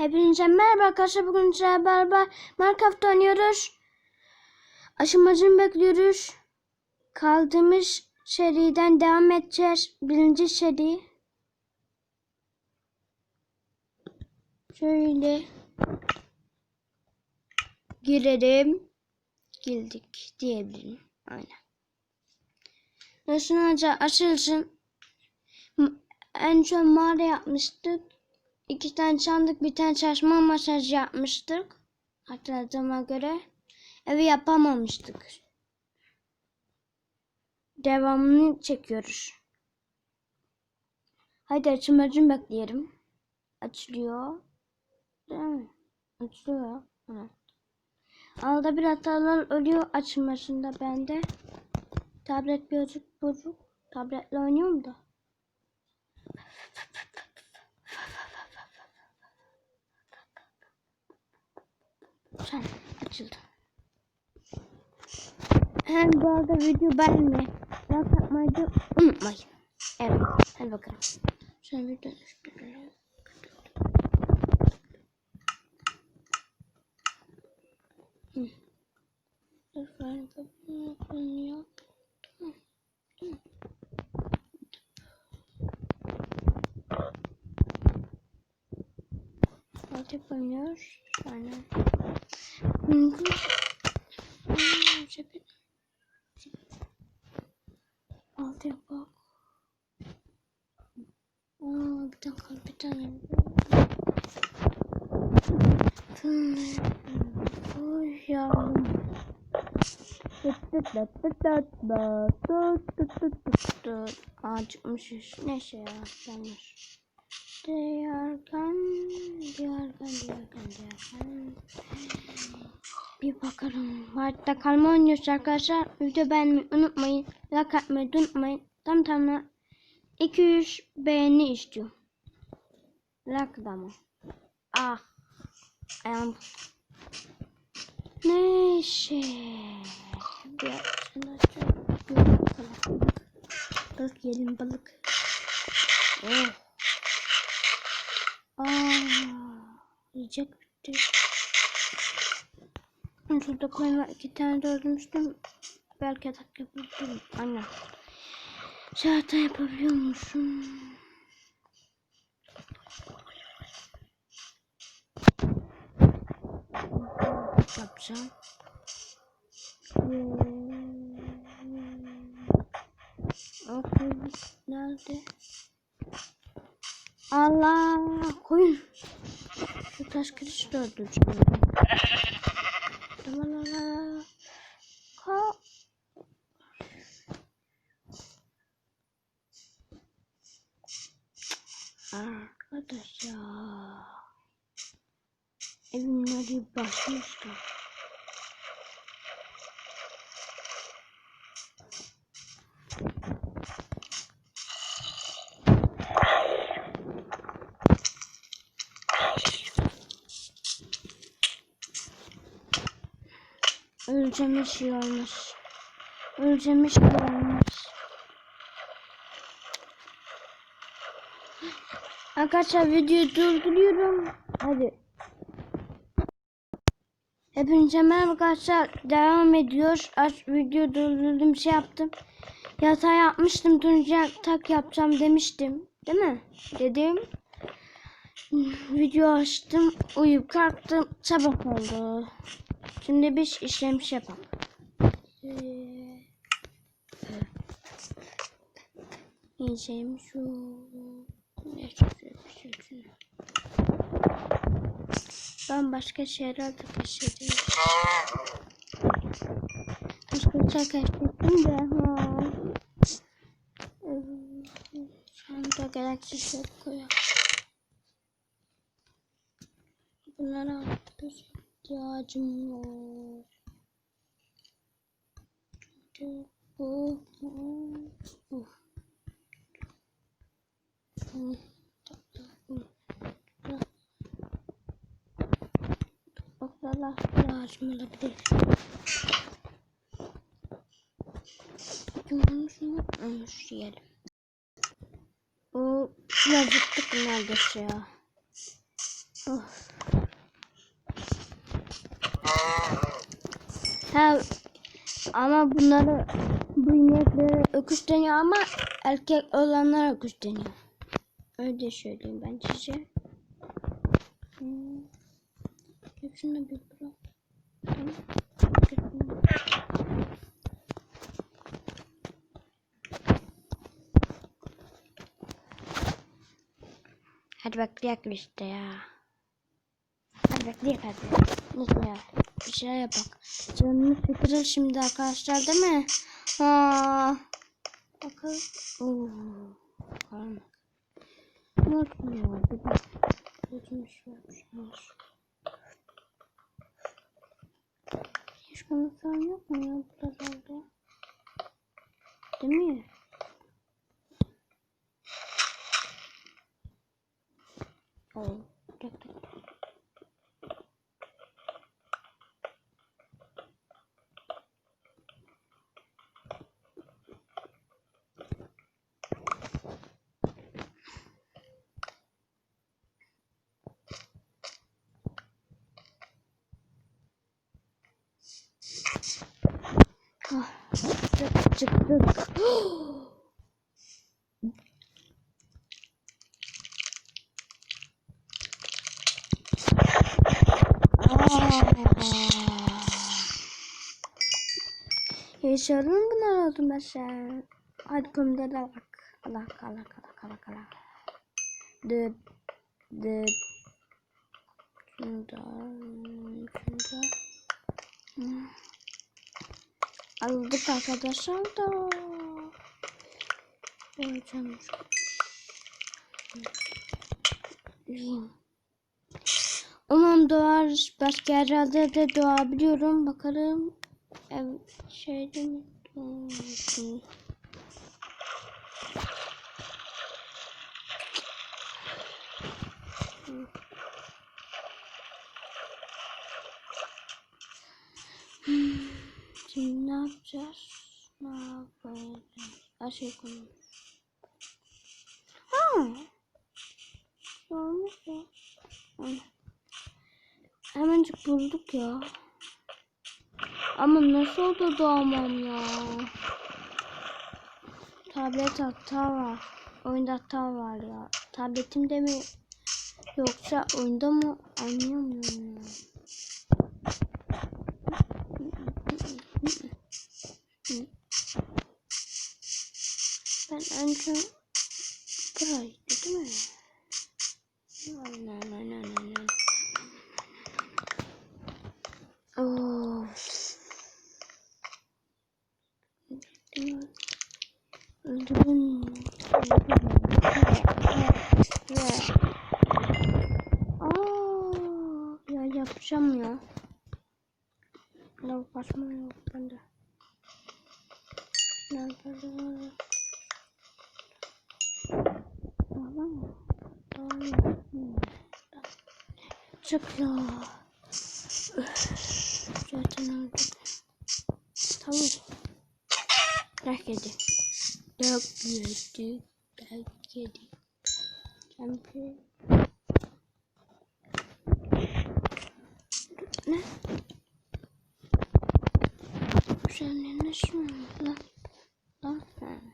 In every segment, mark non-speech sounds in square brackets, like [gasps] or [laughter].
Hepinize merhaba arkadaşlar. Bugün sizlerle beraber Minecraft oynuyoruz. Aşamacını bekliyoruz. Kaldığımız seriden devam edeceğiz. Birinci seri. Şöyle girelim. Girdik diyebilirim. Aynen. Nasıl olacak? Açılsın. En son mağara yapmıştık. İki tane sandık, bir tane çalışma masajı yapmıştık. Hatırladığıma göre. Evi yapamamıştık. Devamını çekiyoruz. Haydi açılmacını bekleyelim. Açılıyor. Değil mi? Açılıyor. Evet. Arada bir hatalar oluyor açılmasında bende. Tablet birazcık bozuk. Tabletle oynuyorum da. Sen açıldı. Hem bu arada video beğenmeyi, like atmayı da unutmayın. Evet, hadi bakalım. Şöyle bir dönüştürelim. Ben bunu koyuyorum. Artık oynuyoruz. Yani. Altı yapak. Aa, bir dakika bir tane. Yavrum. Acıkmışız. Neyse ya. Yanlış. Diyarkan, diyarkan, diyarkan, diyarkan. Bir bakalım. Hatta kalma oynuyoruz arkadaşlar. Video beğenmeyi unutmayın. Like atmayı unutmayın. Tam tamına 200 beğeni istiyor. Like da mı? Ah. Ayağım. Neyse. Bir şunu açalım. Bir bakalım. Balık yiyelim balık. Oh. yiyecekti. Şurada koyun var. İki tane de öldürmüştüm. Belki atak yapabilirim. Aynen. Şarta yapabiliyormuşum. Yapacağım. Hmm. Akıllı nerede? Allah koyun taş kılıçla öldüreceğim. Aman aman. Öleceğim iş iyi olmuş. Öleceğim iş iyi olmuş. Arkadaşlar videoyu durduruyorum. Hadi. Hepinize merhaba arkadaşlar. Devam ediyor. Aç video durdurdum şey yaptım. Yatağı yapmıştım. Turuncu yatak yapacağım demiştim. Değil mi? Dedim. Video açtım. Uyuyup kalktım. Sabah oldu. Şimdi ee, bir işlem şey yapalım. Yiyeceğim şu. Ben başka şehre de taşıdım. Başka şey uçak açtım da. Ha. Şimdi de galaksi şehre koyalım. Bunları aldık ihtiyacım var. Bu bu. Bu. Bu. Oklarla lazım olabilir. Olmuş mu? Olmuş diyelim. O yazıktık neredeyse ya. Of. Ha, ama bunları bu inekleri öküz deniyor ama erkek olanlar öküz deniyor. Öyle söyleyeyim ben size. Hmm. Hepsini bir bırak. Tamam. Hadi bekleyelim işte ya. Hadi bekleyelim hadi. Neyse ya. Bir şey yapalım. Canımız sıkılır şimdi arkadaşlar değil mi? Ha. Bakalım. Oo. Karanlık. Ya? Bir bak. Geçmiş yapmışlar. Hiç konuşan yok mu ya buralarda? Değil mi? Oo. Tek tek. Ah, çıktık. [gasps] Yaşarım bunlar oldu mesela. Hadi komide bak. Allah Allah Allah Allah Allah. Dıp dıp. Şunda şunda. Hmm. Aldık arkadaşlar da. Hocam. Umarım doğar. Başka yerlerde de doğabiliyorum. Bakalım. Evet, şeyde mi? Hmm, Şimdi ne yapacağız? Ne yapacağız? Aşağı koyalım. Ha. Olmuş ya. Hemencik bulduk ya. Ama nasıl da doğamam ya. Tablet hata var. Oyunda hata var ya. Tabletimde mi yoksa oyunda mı anlayamıyorum ya. Ben önce buraydı değil mi? Aynen aynen aynen. Of. Öldürün. Aa, ya yapacağım ya. Lav basma yok bende. Nerede? Çık ya. Zaten öldü. Tamam. Bırak yedi. Bırak yedi. Bırak yedi. Champion. Ne? Sen ne düşünüyorsun lan? Lan ha.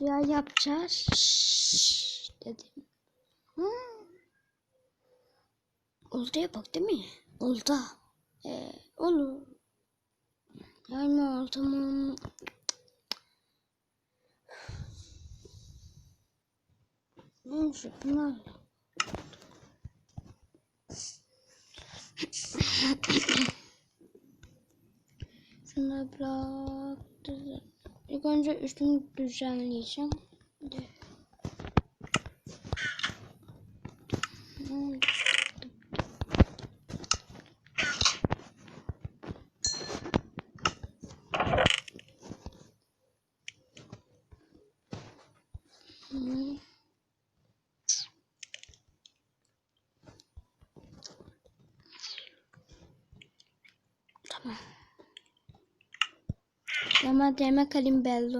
Ya yapacağız. Dedim. Hı. Oltaya bak değil mi? Olta. Ee, olur. Yani oltamın... Neyse bunlar. Şunu bırak. İlk önce üstümü düzenleyeceğim. Tamam. Ama yemek alayım belli.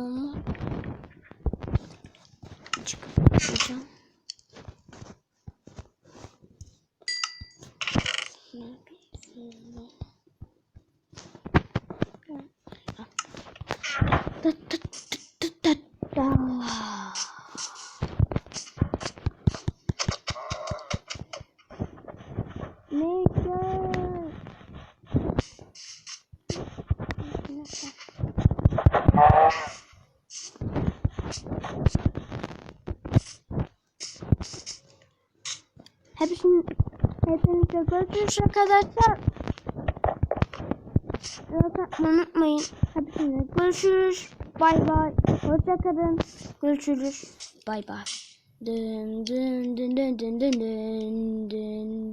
Hepsini, hepinize görüşürüz arkadaşlar. Like unutmayın. Hepsine görüşürüz. Bay bay. Hoşçakalın. Görüşürüz. Bay bay. Dın dın dın dın dın dın dın.